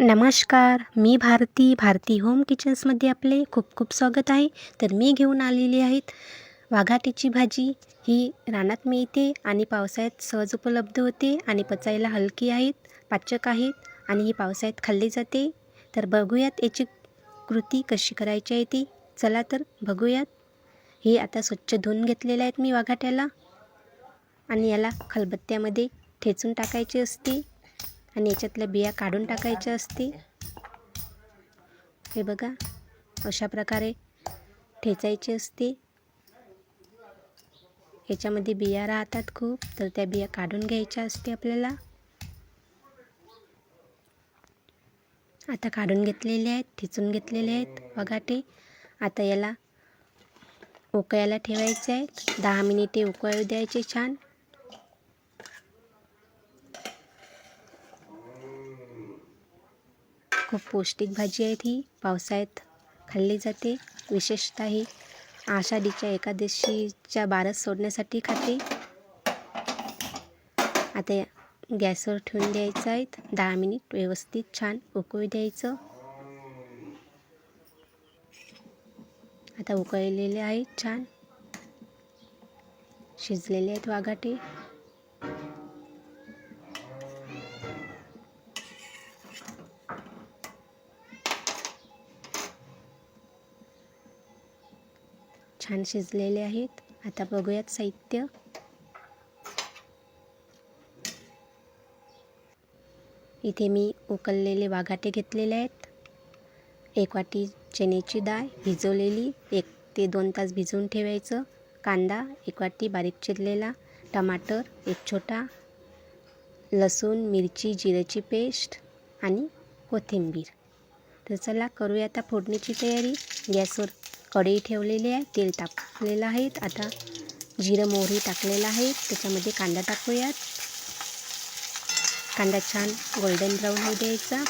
नमस्कार मी भारती भारती होम किचन्समध्ये आपले खूप खूप स्वागत आहे. तर मी घेऊन आलेली आहेत. वाघाटीची भाजी ही रानात मिळते आणि पावसाळ्यात सहज उपलब्ध होते आणि पचायला हलकी आहेत पाचक आहेत आणि ही पावसाळ्यात खाल्ली जाते. तर बघूयात याची कृती कशी करायची आहे ती. चला तर बघूयात. हे आता स्वच्छ धुवून घेतलेले आहेत मी वाघाट्याला आणि याला खलबत्त्यामध्ये ठेचून टाकायचे असते. आणि याच्यातल्या बिया काढून टाकायच्या असते. हे बघा अशा प्रकारे ठेचायचे असते. याच्यामध्ये बिया राहतात खूप तर त्या बिया काढून घ्यायच्या असते आपल्याला. आता काढून घेतलेले आहेत ठेचून घेतलेले आहेत वगाटे आता याला उकळायला ठेवायचे आहेत दहा मिनिटे उकळू द्यायचे छान. खूप पौष्टिक भाजी आहे ती पावसाळ्यात खाल्ली जाते. विशेषतः ही आषाढीच्या एकादशीच्या बारस सोडण्यासाठी खाते. आता गॅसवर ठेवून द्यायचं आहेत दहा मिनिट व्यवस्थित छान उकळू द्यायचं. आता उकळलेले आहेत छान. शिजलेले आहेत वाघाटे. छान शिजलेले आहेत. आता बघूयात साहित्य. इथे मी उकललेले वाघाटे घेतलेले आहेत. एक वाटी चण्याची डाळ भिजवलेली एक ते दोन तास भिजवून ठेवायचं. कांदा एक वाटी बारीक चिरलेला टमाटर एक छोटा लसूण मिरची जिऱ्याची पेस्ट आणि कोथिंबीर. तर चला करूया आता फोडणीची तयारी. गॅसवर कढई ठेवलेली आहे तेल टाकलेलं आहे. आता जिरं मोहरी टाकलेलं आहे. त्याच्यामध्ये कांदा टाकूयात. कांदा छान गोल्डन ब्राऊन होऊ द्यायचा.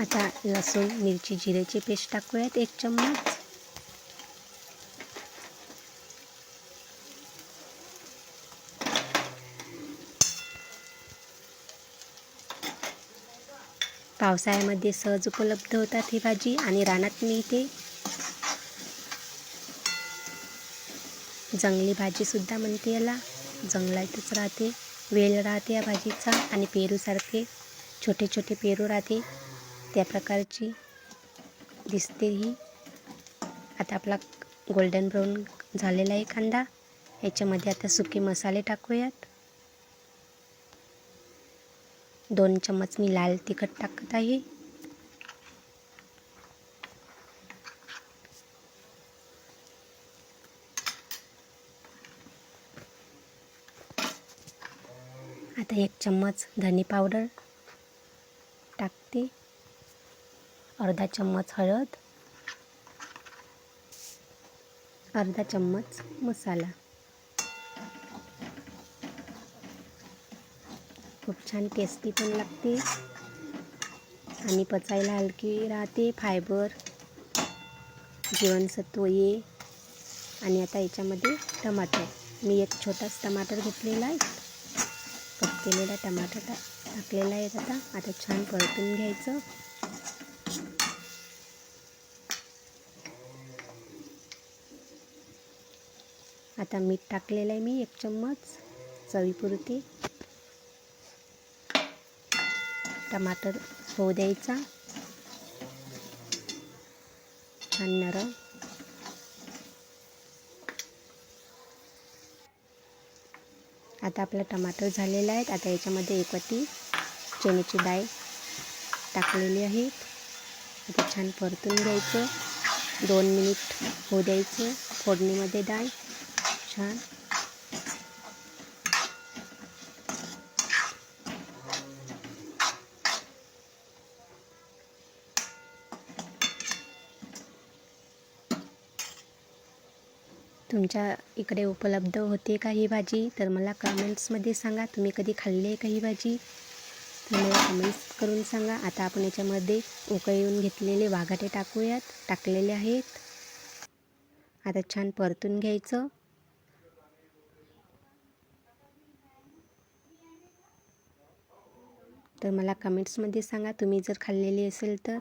आता लसूण मिरची जिऱ्याची पेस्ट टाकूयात एक चम्मच. पावसाळ्यामध्ये सहज उपलब्ध होतात ही भाजी आणि रानात मिळते. जंगली भाजीसुद्धा म्हणते याला. जंगलातच राहते वेल राहते या भाजीचा आणि पेरूसारखे छोटे छोटे पेरू राहते. त्या प्रकारची दिसते ही. आता आपला गोल्डन ब्राऊन झालेला आहे कांदा. याच्यामध्ये आता सुके मसाले टाकूयात. दोन चम्मच मी लाल तिखट टाकत आहे. आता एक चम्मच धने पावडर टाकते. अर्धा चम्मच हळद. अर्धा चम्मच मसाला. खूप छान टेस्टी पण लागते. आणि पचायला हलकी राहते फायबर जीवनसत्व ये. आणि आता याच्यामध्ये टमाटर. मी एक छोटाच टमाटर घेतलेला आहे. कट केलेला टमाटर टा टाकलेला आहे आता. आता छान परतून घ्यायचं. आता मीठ टाकलेलं आहे मी एक चम्मच. चवीपुरती. टमाटर होऊ द्यायचा. छान नरम. आता आपला टमाटर झालेला आहे. आता याच्यामध्ये एक वाटी चण्याची डाळ टाकलेली आहे. आता छान परतून घ्यायचं. दोन मिनिट होऊ द्यायचं. फोडणीमध्ये डाळ. छान. तुमच्या इकडे उपलब्ध होते का ही भाजी? तर मला कमेंट्समध्ये सांगा. तुम्ही कधी खाल्ली आहे का ही भाजी? तर मला कमेंट्स करून सांगा. आता आपण याच्यामध्ये उकळून घेतलेले वाघाटे टाकूयात. टाकलेले आहेत. आता छान परतून घ्यायचं. तर मला कमेंट्समध्ये सांगा. तुम्ही जर खाल्लेली असेल तर.